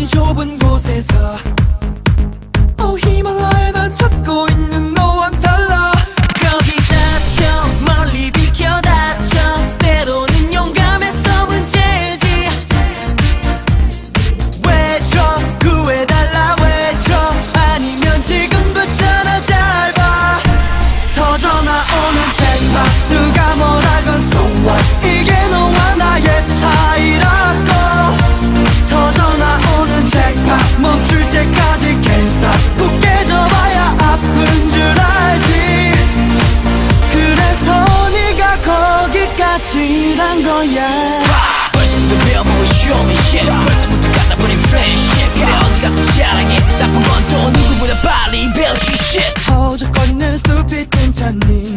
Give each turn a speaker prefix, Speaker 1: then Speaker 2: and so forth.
Speaker 1: 땅이 좁은 곳에서 질한 거야.
Speaker 2: 벌써부터 배워보고 show 벌써부터 갖다 버린 프렌쉽 그래 어디 가서 자랑해. 나쁜 건 또 누구보다 빨리 배우지 shit.
Speaker 1: 허우적거리는 stupid 괜찮니?